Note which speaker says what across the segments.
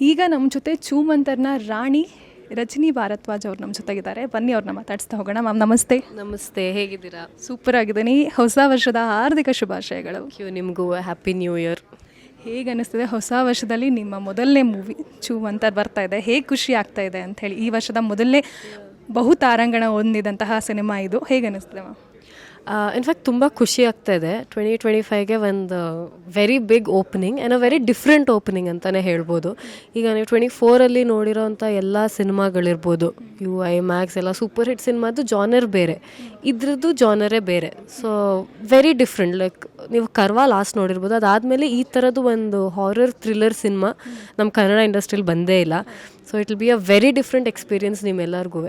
Speaker 1: ಈಗ ನಮ್ಮ ಜೊತೆ ಚೂಮಂತರ್ನ ರಾಣಿ ರಜನಿ ಭಾರದ್ವಾಜ್ ಅವ್ರು ನಮ್ಮ ಜೊತೆಗಿದ್ದಾರೆ. ಬನ್ನಿ ಅವ್ರನ್ನ ಮಾತಾಡಿಸ್ತಾ ಹೋಗೋಣ. ಮ್ಯಾಮ್ ನಮಸ್ತೆ.
Speaker 2: ನಮಸ್ತೆ ಹೇಗಿದ್ದೀರಾ?
Speaker 1: ಸೂಪರ್ ಆಗಿದ್ದೀನಿ. ಹೊಸ ವರ್ಷದ ಹಾರ್ದಿಕ ಶುಭಾಶಯಗಳು.
Speaker 2: ಕ್ಯೂ ನಿಮಗೂ ಹ್ಯಾಪಿ ನ್ಯೂ ಇಯರ್
Speaker 1: ಹೇಗೆ ಅನ್ನಿಸ್ತದೆ ಹೊಸ ವರ್ಷದಲ್ಲಿ ನಿಮ್ಮ ಮೊದಲನೇ ಮೂವಿ ಚೂಮಂತರ್ ಬರ್ತಾ ಇದೆ. ಹೇಗೆ ಖುಷಿ ಆಗ್ತಾ ಇದೆ ಅಂತ ಹೇಳಿ. ಈ ವರ್ಷದ ಮೊದಲನೇ ಬಹು ತಾರಾಂಗಣ ಹೊಂದಿದಂತಹ ಸಿನಿಮಾ ಇದು. ಹೇಗೆ ಅನ್ನಿಸ್ತದೆ ಮ್ಯಾಮ್?
Speaker 2: ಇನ್ಫ್ಯಾಕ್ಟ್ ತುಂಬ ಖುಷಿ ಆಗ್ತಾ ಇದೆ. ಟ್ವೆಂಟಿ ಟ್ವೆಂಟಿ ಫೈವ್ಗೆ ಒಂದು very big opening and a very different opening ಅಂತಲೇ ಹೇಳ್ಬೋದು. ಈಗ ನೀವು ಟ್ವೆಂಟಿ ಫೋರಲ್ಲಿ ನೋಡಿರೋಂಥ ಎಲ್ಲ ಸಿನಿಮಾಗಳಿರ್ಬೋದು. ಯು ಐ ಮ್ಯಾಕ್ಸ್ ಎಲ್ಲ ಸೂಪರ್ ಹಿಟ್ ಸಿನಿಮಾದು ಜಾನರ್ ಬೇರೆ. ಇದ್ರದ್ದು ಜಾನರೇ ಬೇರೆ. ಸೊ ವೆರಿ ಡಿಫ್ರೆಂಟ್ ಲೈಕ್ ನೀವು ಕರ್ವಾ ಲಾಸ್ಟ್ ನೋಡಿರ್ಬೋದು. ಅದಾದಮೇಲೆ ಈ ಥರದ್ದು ಒಂದು ಹಾರರ್ ಥ್ರಿಲ್ಲರ್ ಸಿನಿಮಾ ನಮ್ಮ ಕನ್ನಡ ಇಂಡಸ್ಟ್ರೀಲಿ ಬಂದೇ ಇಲ್ಲ. So it will be a very different experience ನಿಮ್ಮೆಲ್ಲರಿಗೂ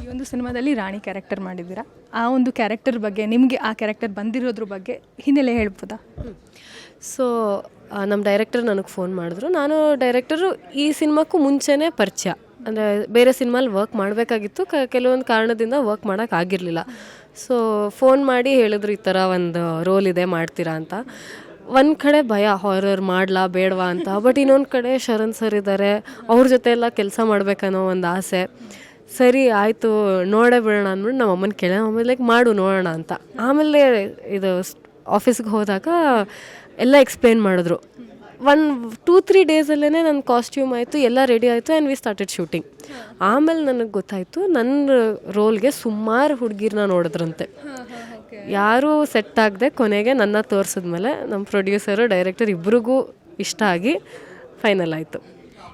Speaker 1: ಈ ಒಂದು ಸಿನಿಮಾದಲ್ಲಿ ರಾಣಿ ಕ್ಯಾರೆಕ್ಟರ್ ಮಾಡಿದ್ದೀರಾ? ಆ ಒಂದು ಕ್ಯಾರೆಕ್ಟರ್ ಬಗ್ಗೆ, ನಿಮಗೆ ಆ ಕ್ಯಾರೆಕ್ಟರ್ ಬಂದಿರೋದ್ರ ಬಗ್ಗೆ ಹಿನ್ನೆಲೆ ಹೇಳ್ಬೋದಾ?
Speaker 2: ಸೊ ನಮ್ಮ ಡೈರೆಕ್ಟರ್ ನನಗೆ ಫೋನ್ ಮಾಡಿದ್ರು. ನಾನು ಡೈರೆಕ್ಟರು ಈ ಸಿನಿಮಾಕ್ಕೂ ಮುಂಚೆನೇ ಪರಿಚಯ. ಅಂದರೆ ಬೇರೆ ಸಿನಿಮಾಲಿ ವರ್ಕ್ ಮಾಡಬೇಕಾಗಿತ್ತು. ಕ, ಕೆಲವೊಂದು ಕಾರಣದಿಂದ ವರ್ಕ್ ಮಾಡೋಕ್ಕಾಗಿರಲಿಲ್ಲ ಸೊ ಫೋನ್ ಮಾಡಿ ಹೇಳಿದ್ರು ಈ ಥರ ಒಂದು ರೋಲ್ ಇದೆ ಮಾಡ್ತೀರಾ ಅಂತ. ಒಂದು ಕಡೆ ಭಯ ಹಾರರ್ ಮಾಡಲಾ, ಬೇಡವಾ ಅಂತ. ಬಟ್ ಇನ್ನೊಂದು ಕಡೆ ಶರಣ್ ಸರ್ ಇದ್ದಾರೆ ಅವ್ರ ಜೊತೆ ಎಲ್ಲ ಕೆಲಸ ಮಾಡಬೇಕನ್ನೋ ಒಂದು ಆಸೆ. ಸರಿ, ಆಯಿತು, ನೋಡೇ ಬಿಡೋಣ ಅಂದ್ಬಿಟ್ಟು ನಮ್ಮ ಅಮ್ಮನ ಕೇಳ ಆಮೇಲೆ ಲೈಕ್ ಮಾಡು, ನೋಡೋಣ ಅಂತ. ಆಮೇಲೆ ಇದು ಆಫೀಸ್ಗೆ ಹೋದಾಗ ಎಲ್ಲ ಎಕ್ಸ್ಪ್ಲೇನ್ ಮಾಡಿದ್ರು. ಒನ್ ಟೂ ತ್ರೀ ಡೇಸಲ್ಲೇ ನನ್ನ ಕಾಸ್ಟ್ಯೂಮ್ ಆಯಿತು, ಎಲ್ಲ ರೆಡಿ ಆಯಿತು ಆ್ಯಂಡ್ ವಿ ಸ್ಟಾರ್ಟೆಡ್ ಶೂಟಿಂಗ್ ಆಮೇಲೆ ನನಗೆ ಗೊತ್ತಾಯಿತು ನನ್ನ ರೋಲ್ಗೆ ಸುಮಾರು ಹುಡುಗಿರನ್ನ ನೋಡಿದ್ರಂತೆ. ಯಾರೂ ಸೆಟ್ ಆಗದೆ ಕೊನೆಗೆ ನನ್ನ ತೋರಿಸಿದ್ಮೇಲೆ ನಮ್ಮ ಪ್ರೊಡ್ಯೂಸರು ಡೈರೆಕ್ಟರ್ ಇಬ್ರಿಗೂ ಇಷ್ಟ ಆಗಿ ಫೈನಲ್ ಆಯಿತು.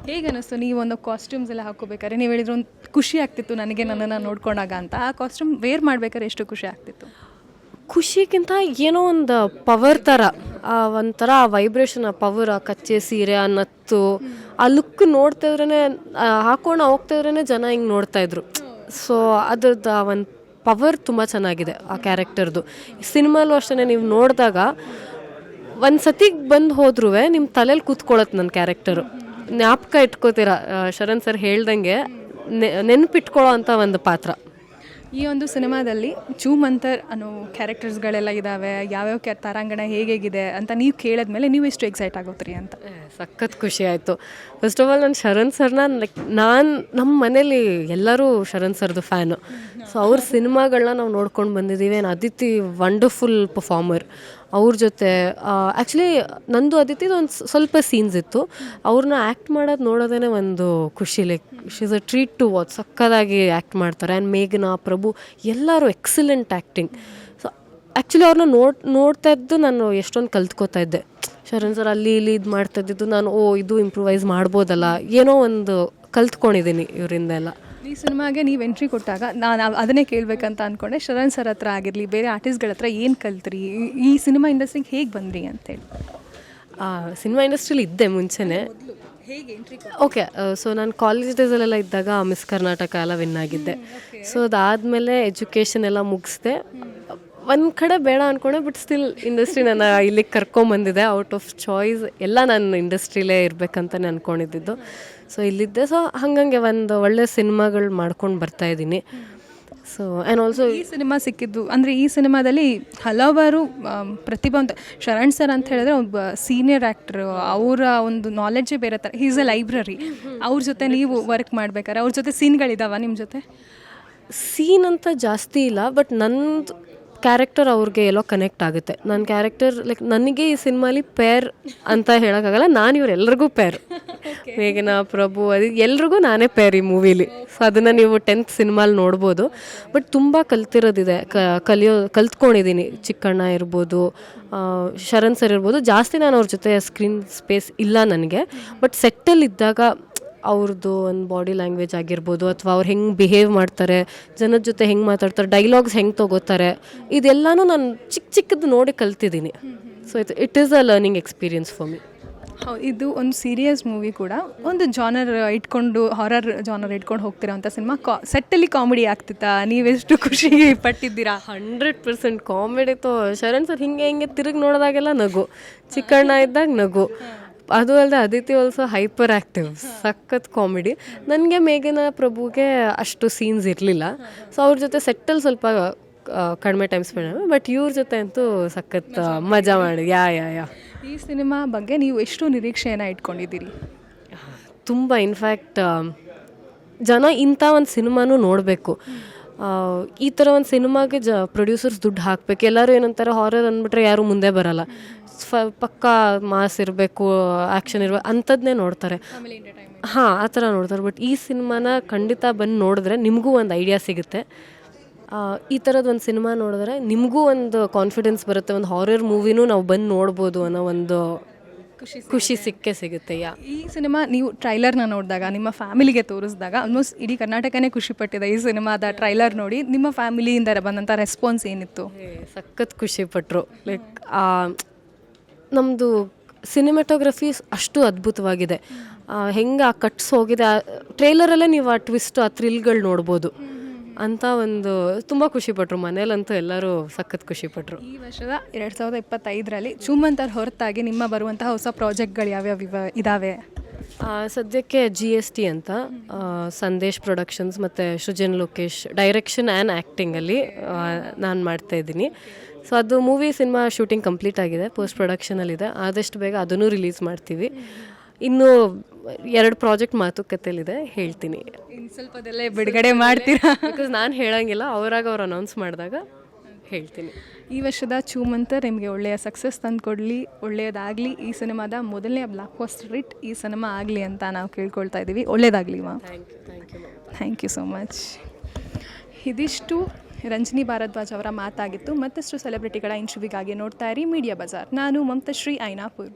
Speaker 1: ಹೇಗೆ ಅನ್ನಿಸ್ತು? ನೀವು ಒಂದು ಕಾಸ್ಟ್ಯೂಮ್ಸ್ ಎಲ್ಲ ಹಾಕೋಬೇಕಾದ್ರೆ ನೀವು ಹೇಳಿದ್ರು ಒಂದು ಖುಷಿ ಆಗ್ತಿತ್ತು ನನಗೆ ನನ್ನನ್ನು ನೋಡ್ಕೊಂಡಾಗ ಅಂತ. ಆ ಕಾಸ್ಟ್ಯೂಮ್ ವೇರ್ ಮಾಡ್ಬೇಕಾದ್ರೆ ಎಷ್ಟು ಖುಷಿ ಆಗ್ತಿತ್ತು?
Speaker 2: ಖುಷಿಗಿಂತ ಏನೋ ಒಂದು ಪವರ್ ಥರ ಒಂಥರ ವೈಬ್ರೇಷನ್ ಆ ಪವರ್ ಆ ಕಚ್ಚೆ ಸೀರೆ, ಆ ನತ್ತು, ಆ ಲುಕ್ ನೋಡ್ತಾ ಇದ್ರೇ ಹಾಕೊಂಡು ಹೋಗ್ತಾ ಇದ್ರೇ ಜನ ಹಿಂಗೆ ನೋಡ್ತಾ ಇದ್ರು. ಸೊ ಅದ್ರದ್ದು ಒಂದು ಪವರ್ ತುಂಬ ಚೆನ್ನಾಗಿದೆ ಆ ಕ್ಯಾರೆಕ್ಟರ್ದು ಸಿನಿಮಾಲು ಅಷ್ಟೇ ನೀವು ನೋಡಿದಾಗ ಒಂದು ಸತಿಗೆ ಬಂದು ಹೋದ್ರೂ ನಿಮ್ಮ ತಲೆಯಲ್ಲಿ ಕೂತ್ಕೊಳ್ಳುತ್ತೆ ನನ್ನ ಕ್ಯಾರೆಕ್ಟರು ಜ್ಞಾಪಕ ಇಟ್ಕೋತೀರ? ಶರಣ್ ಸರ್ ಹೇಳ್ದಂಗೆ ನೆ ನೆನಪಿಟ್ಕೊಳ್ಳೋ ಅಂಥ ಒಂದು ಪಾತ್ರ.
Speaker 1: ಈ ಒಂದು ಸಿನಿಮಾದಲ್ಲಿ ಚೂಮಂತರ್ ಅನ್ನೋ ಕ್ಯಾರೆಕ್ಟರ್ಸ್ಗಳೆಲ್ಲ ಇದ್ದಾವೆ ಯಾವ್ಯಾವ ಕ್ಯಾ ತಾರಾಂಗಣ ಹೇಗೇಗಿದೆ ಅಂತ ನೀವು ಕೇಳಿದ್ಮೇಲೆ ನೀವು ಎಷ್ಟು ಎಕ್ಸೈಟ್ ಆಗೋತ್ರಿ ಅಂತ.
Speaker 2: ಸಖತ್ ಖುಷಿ ಆಯಿತು. ಫಸ್ಟ್ ಆಫ್ ಆಲ್ ನಾನು ಶರಣ್ ಸರ್ನ ಲೈಕ್ ನಾನು ನಮ್ಮ ಮನೇಲಿ ಎಲ್ಲರೂ ಶರಣ್ ಸರ್ದು ಫ್ಯಾನು. ಸೊ ಅವ್ರ ಸಿನಿಮಾಗಳನ್ನ ನಾವು ನೋಡ್ಕೊಂಡು ಬಂದಿದ್ದೀವಿ ಅದಿತಿ ವಂಡರ್ಫುಲ್ ಪರ್ಫಾರ್ಮರ್ ಅವ್ರ ಜೊತೆ ಆ್ಯಕ್ಚುಲಿ ನಂದು ಅದಿತಿದು ಒಂದು ಸ್ವಲ್ಪ ಸೀನ್ಸ್ ಇತ್ತು. ಅವ್ರನ್ನ ಆ್ಯಕ್ಟ್ ಮಾಡೋದು ನೋಡೋದೇ ಒಂದು ಖುಷಿ like she's a treat to watch ಸಕ್ಕದಾಗಿ act ಮಾಡ್ತಾರೆ. ಆ್ಯಂಡ್ ಮೇಘನಾ, ಪ್ರಭು, ಎಲ್ಲರೂ ಎಕ್ಸಲೆಂಟ್ ಆ್ಯಕ್ಟಿಂಗ್ ಸೊ ಆ್ಯಕ್ಚುಲಿ ಅವ್ರನ್ನ ನೋಡ್, ನೋಡ್ತಾ ಇದ್ದು ನಾನು ಎಷ್ಟೊಂದು ಕಲ್ತ್ಕೋತಾ ಇದ್ದೆ. ಶರಣ್ ಸರ್ ಅಲ್ಲಿ ಇಲ್ಲಿ ಇದು ಮಾಡ್ತಾ ಇದ್ದಿದ್ದು ನಾನು, ಓ, ಇದು ಇಂಪ್ರೂವೈಸ್ ಮಾಡ್ಬೋದಲ್ಲ. ಏನೋ ಒಂದು ಕಲ್ತ್ಕೊಂಡಿದ್ದೀನಿ ಇವರಿಂದ ಎಲ್ಲ.
Speaker 1: ಈ ಸಿನಿಮಾಗೆ ನೀವು ಎಂಟ್ರಿ ಕೊಟ್ಟಾಗ ನಾನು ಅದನ್ನೇ ಕೇಳಬೇಕಂತ ಅಂದ್ಕೊಂಡೆ ಶರಣ್ ಸರ್ ಹತ್ರ ಆಗಿರಲಿ ಬೇರೆ ಆರ್ಟಿಸ್ಟ್ಗಳ ಹತ್ರ ಏನು ಕಲ್ತ್ರಿ? ಈ- ಈ ಸಿನಿಮಾ ಇಂಡಸ್ಟ್ರಿಗೆ ಹೇಗೆ ಬಂದ್ರಿ ಅಂತೇಳಿ
Speaker 2: ಸಿನಿಮಾ ಇಂಡಸ್ಟ್ರಿಲಿ ಇದ್ದೆ ಮುಂಚೆನೆ.
Speaker 1: ಹೇಗೆ ಎಂಟ್ರಿ
Speaker 2: ಓಕೆ ಸೊ ನಾನು ಕಾಲೇಜ್ ಡೇಸಲ್ಲೆಲ್ಲ ಇದ್ದಾಗ ಮಿಸ್ ಕರ್ನಾಟಕ ಎಲ್ಲ ವಿನ್ ಆಗಿದ್ದೆ. ಸೊ ಅದಾದಮೇಲೆ ಎಜುಕೇಷನ್ ಎಲ್ಲ ಮುಗಿಸ್ದೆ. ಒಂದು ಕಡೆ ಬೇಡ ಅನ್ಕೊಂಡೆ ಬಟ್ ಸ್ಟಿಲ್ ಇಂಡಸ್ಟ್ರಿ ನನ್ನ ಇಲ್ಲಿಗೆ ಕರ್ಕೊಂಬಂದಿದೆ ಔಟ್ ಆಫ್ ಚಾಯ್ಸ್ ಎಲ್ಲ ನಾನು ಇಂಡಸ್ಟ್ರಿಲೇ ಇರಬೇಕಂತಲೇ ಅನ್ಕೊಂಡಿದ್ದು. ಸೊ ಇಲ್ಲಿದ್ದೆ. ಸೊ ಹಂಗಂಗೆ ಒಂದು ಒಳ್ಳೆ ಸಿನಿಮಾಗಳು ಮಾಡ್ಕೊಂಡು ಬರ್ತಾ ಇದ್ದೀನಿ. ಸೊ ಆ್ಯಂಡ್ ಆಲ್ಸೋ
Speaker 1: ಈ ಸಿನಿಮಾ ಸಿಕ್ಕಿದ್ದು ಅಂದರೆ ಈ ಸಿನಿಮಾದಲ್ಲಿ ಹಲವಾರು ಪ್ರತಿಭಾ ಪ್ರತಿಭಾವಂತ ಶರಣ್ ಸರ್ ಅಂತ ಹೇಳಿದ್ರೆ ಒಬ್ಬ ಸೀನಿಯರ್ ಆ್ಯಕ್ಟ್ರು ಅವರ ಒಂದು ನಾಲೆಡ್ಜೇ ಬೇರೆ ಥರ ಈಸ್ ಅ ಲೈಬ್ರರಿ ಅವ್ರ ಜೊತೆ ನೀವು ವರ್ಕ್ ಮಾಡ್ಬೇಕಾದ್ರೆ ಅವ್ರ ಜೊತೆ ಸೀನ್ಗಳಿದಾವ ನಿಮ್ಮ ಜೊತೆ?
Speaker 2: ಸೀನ್ ಅಂತ ಜಾಸ್ತಿ ಇಲ್ಲ ಬಟ್ ನಂದು ಕ್ಯಾರೆಕ್ಟರ್ ಅವ್ರಿಗೆ ಎಲ್ಲೋ ಕನೆಕ್ಟ್ ಆಗುತ್ತೆ. ನನ್ನ ಕ್ಯಾರೆಕ್ಟರ್ ಲೈಕ್ ನನಗೆ ಈ ಸಿನಿಮಾಲಿ ಪೇರ್ ಅಂತ ಹೇಳೋಕ್ಕಾಗಲ್ಲ ನಾನು ಇವರೆಲ್ಲರಿಗೂ ಪೇರ್ ಮೇಘನಾ ಪ್ರಭು ಅದು ಎಲ್ರಿಗೂ ನಾನೇ ಪೇರ್ ಈ ಮೂವಿಲಿ ಸೊ ಅದನ್ನು ನೀವು ಟೆಂತ್ ಸಿನಿಮಾಲಿ ನೋಡ್ಬೋದು. ಬಟ್ ತುಂಬ ಕಲ್ತಿರೋದಿದೆ. ಕ ಕಲಿಯೋ ಕಲ್ತ್ಕೊಂಡಿದ್ದೀನಿ ಚಿಕ್ಕಣ್ಣ ಇರ್ಬೋದು ಶರಣ್ ಸರ್ ಇರ್ಬೋದು. ಜಾಸ್ತಿ ನಾನು ಅವ್ರ ಜೊತೆ ಸ್ಕ್ರೀನ್ ಸ್ಪೇಸ್ ಇಲ್ಲ ನನಗೆ. ಬಟ್ ಸೆಟ್ಟಲ್ಲಿ ಇದ್ದಾಗ ಅವ್ರದ್ದು ಒಂದು ಬಾಡಿ ಲ್ಯಾಂಗ್ವೇಜ್ ಆಗಿರ್ಬೋದು ಅಥವಾ ಅವ್ರು ಹೆಂಗೆ ಬಿಹೇವ್ ಮಾಡ್ತಾರೆ ಜನದ ಜೊತೆ ಹೆಂಗೆ ಮಾತಾಡ್ತಾರೆ ಡೈಲಾಗ್ಸ್ ಹೆಂಗೆ ತೊಗೋತಾರೆ ಇದೆಲ್ಲನೂ ನಾನು ಚಿಕ್ಕ ಚಿಕ್ಕದು ನೋಡಿ ಕಲ್ತಿದ್ದೀನಿ. So it it is a learning experience for me
Speaker 1: ಹೌದು ಇದು ಒಂದು ಸೀರಿಯಸ್ ಮೂವಿ ಕೂಡ. ಒಂದು ಜಾನರ್ ಇಟ್ಕೊಂಡು ಹಾರರ್ ಜಾನರ್ ಇಟ್ಕೊಂಡು ಹೋಗ್ತಿರೋಂಥ ಸಿನಿಮಾ ಕಾ ಸೆಟ್ಟಲ್ಲಿ ಕಾಮಿಡಿ ಆಗ್ತಿತ್ತಾ? ನೀವೆಷ್ಟು ಖುಷಿ ಪಟ್ಟಿದ್ದೀರಾ?
Speaker 2: ಹಂಡ್ರೆಡ್ ಪರ್ಸೆಂಟ್ ಕಾಮಿಡಿ ತೋ ಶರಣ್ ಸರ್ ಹಿಂಗೆ ಹಿಂಗೆ ತಿರುಗಿ ನೋಡಿದಾಗೆಲ್ಲ ನಗು. ಚಿಕ್ಕಣ್ಣ ಇದ್ದಾಗ ನಗು. ಅದು ಅಲ್ಲದೆ ಅದಿತಿ ಆಲ್ಸೋ ಹೈಪರ್ ಆ್ಯಕ್ಟಿವ್ ಸಖತ್ ಕಾಮಿಡಿ ನನಗೆ ಮೇಘನ ಪ್ರಭುಗೆ ಅಷ್ಟು ಸೀನ್ಸ್ ಇರಲಿಲ್ಲ. ಸೊ ಅವ್ರ ಜೊತೆ ಸೆಟ್ಟಲ್ಲಿ ಸ್ವಲ್ಪ ಕಡಿಮೆ ಟೈಮ್ ಸ್ಪೆಂಡ್ ಬಟ್ ಇವ್ರ ಜೊತೆ ಅಂತೂ ಸಖತ್ ಮಜಾ ಮಾಡಿ ಯಾ ಯಾ ಯಾ.
Speaker 1: ಈ ಸಿನಿಮಾ ಬಗ್ಗೆ ನೀವು ಎಷ್ಟು ನಿರೀಕ್ಷೆಯನ್ನು ಇಟ್ಕೊಂಡಿದ್ದೀರಿ?
Speaker 2: ತುಂಬ ಇನ್ಫ್ಯಾಕ್ಟ್ ಜನ ಇಂಥ ಒಂದು ಸಿನಿಮಾನೂ ನೋಡಬೇಕು. ಈ ಥರ ಒಂದು ಸಿನಿಮಾಗೆ ಜ ಪ್ರೊಡ್ಯೂಸರ್ಸ್ ದುಡ್ಡು ಹಾಕಬೇಕು. ಎಲ್ಲರೂ ಏನಂತಾರೆ ಹಾರರ್ ಅಂದ್ಬಿಟ್ರೆ ಯಾರು ಮುಂದೆ ಬರಲ್ಲ. ಸ್ವ ಪಕ್ಕಾ ಮಾಸ್ ಇರಬೇಕು ಆ್ಯಕ್ಷನ್ ಇರಬೇಕು ಅಂಥದ್ದೇ ನೋಡ್ತಾರೆ. ಹಾಂ ಆ ಥರ ನೋಡ್ತಾರೆ. ಬಟ್ ಈ ಸಿನಿಮಾನ ಖಂಡಿತ ಬಂದು ನೋಡಿದ್ರೆ ನಿಮಗೂ ಒಂದು ಐಡಿಯಾ ಸಿಗುತ್ತೆ. ಈ ಥರದ್ದು ಒಂದು ಸಿನಿಮಾ ನೋಡಿದ್ರೆ ನಿಮಗೂ ಒಂದು ಕಾನ್ಫಿಡೆನ್ಸ್ ಬರುತ್ತೆ. ಒಂದು ಹಾರರ್ ಮೂವಿನೂ ನಾವು ಬಂದು ನೋಡ್ಬೋದು ಅನ್ನೋ ಒಂದು
Speaker 1: ಖುಷಿ
Speaker 2: ಖುಷಿ ಸಿಕ್ಕೇ ಸಿಗುತ್ತೆ ಯಾ.
Speaker 1: ಈ ಸಿನಿಮಾ ನೀವು ಟ್ರೈಲರ್ನ ನೋಡಿದಾಗ ನಿಮ್ಮ ಫ್ಯಾಮಿಲಿಗೆ ತೋರಿಸಿದಾಗ ಆಲ್ಮೋಸ್ಟ್ ಇಡೀ ಕರ್ನಾಟಕನೇ ಖುಷಿ ಪಟ್ಟಿದೆ ಈ ಸಿನಿಮಾದ ಟ್ರೈಲರ್ ನೋಡಿ. ನಿಮ್ಮ ಫ್ಯಾಮಿಲಿಯಿಂದ ಬಂದಂಥ ರೆಸ್ಪಾನ್ಸ್ ಏನಿತ್ತು?
Speaker 2: ಸಖತ್ ಖುಷಿ ಪಟ್ಟರು ಲೈಕ್ ನಮ್ಮದು ಸಿನಿಮಾಟೋಗ್ರಫಿ ಅಷ್ಟು ಅದ್ಭುತವಾಗಿದೆ. ಹೆಂಗೆ ಆ ಕಟ್ಸ್ ಹೋಗಿದೆ ಟ್ರೈಲರಲ್ಲೇ ನೀವು ಆ ಟ್ವಿಸ್ಟ್ ಆ ಥ್ರಿಲ್ಗಳು ನೋಡ್ಬೋದು. ಅಂತ ಒಂದು ತುಂಬ ಖುಷಿಪಟ್ರು ಮನೇಲಂತೂ ಎಲ್ಲರೂ ಸಖತ್ ಖುಷಿಪಟ್ರು
Speaker 1: ಈ ವರ್ಷದ ಎರಡು ಸಾವಿರದ ಇಪ್ಪತ್ತೈದರಲ್ಲಿ ಚೂಮಂತರ್ ಹೊರತಾಗಿ ನಿಮ್ಮ ಬರುವಂತಹ ಹೊಸ ಪ್ರಾಜೆಕ್ಟ್ಗಳು ಯಾವ್ಯಾವ ಇವ- ಇದಾವೆ?
Speaker 2: ಸದ್ಯಕ್ಕೆ ಜಿ ಎಸ್ ಟಿ ಅಂತ ಸಂದೇಶ್ ಪ್ರೊಡಕ್ಷನ್ಸ್ ಮತ್ತು ಸೃಜನ್ ಲೋಕೇಶ್ ಡೈರೆಕ್ಷನ್ ಆ್ಯಂಡ್ ಆ್ಯಕ್ಟಿಂಗಲ್ಲಿ ನಾನು ಮಾಡ್ತಾ ಇದ್ದೀನಿ. ಸೊ ಅದು ಮೂವಿ ಸಿನಿಮಾ ಶೂಟಿಂಗ್ ಕಂಪ್ಲೀಟ್ ಆಗಿದೆ ಪೋಸ್ಟ್ ಪ್ರೊಡಕ್ಷನಲ್ಲಿದೆ ಆದಷ್ಟು ಬೇಗ ಅದನ್ನು ರಿಲೀಸ್ ಮಾಡ್ತೀವಿ. ಇನ್ನು ಎರಡು ಪ್ರಾಜೆಕ್ಟ್ ಮಾತುಕತೆಯಲ್ಲಿದೆ ಹೇಳ್ತೀನಿ.
Speaker 1: ಸ್ವಲ್ಪ ಸ್ವಲ್ಪದಲ್ಲೇ ಬಿಡುಗಡೆ ಮಾಡ್ತೀರಾ?
Speaker 2: ಬಿಕಾಸ್ ನಾನು ಹೇಳಂಗಿಲ್ಲ ಅವರಾಗ ಅವ್ರು ಅನೌನ್ಸ್ ಮಾಡಿದಾಗ ಹೇಳ್ತೀನಿ.
Speaker 1: ಈ ವರ್ಷದ ಚೂಮಂತರ್ ನಿಮಗೆ ಒಳ್ಳೆಯ ಸಕ್ಸಸ್ ತಂದು ಕೊಡಲಿ ಒಳ್ಳೆಯದಾಗಲಿ. ಈ ಸಿನಿಮಾದ ಮೊದಲನೇ ಬ್ಲಾಕ್ ಬಾಸ್ಟರ್ ಹಿಟ್ ಈ ಸಿನಿಮಾ ಆಗಲಿ ಅಂತ ನಾವು ಕೇಳ್ಕೊಳ್ತಾ ಇದ್ದೀವಿ ಒಳ್ಳೆಯದಾಗಲಿ ಮಾ
Speaker 2: thank you thank you
Speaker 1: thank you so much ಇದಿಷ್ಟು ರಂಜನಿ ಭಾರದ್ವಾಜ್ ಅವರ ಮಾತಾಗಿತ್ತು. ಮತ್ತಷ್ಟು ಸೆಲೆಬ್ರಿಟಿಗಳ ಇಂಟರ್ವ್ಯೂಗಾಗಿ ನೋಡ್ತಾ ಇರಿ ಮೀಡಿಯಾ ಬಜಾರ್ ನಾನು ಮಮತಾಶ್ರೀ ಐನಾಪುರ್.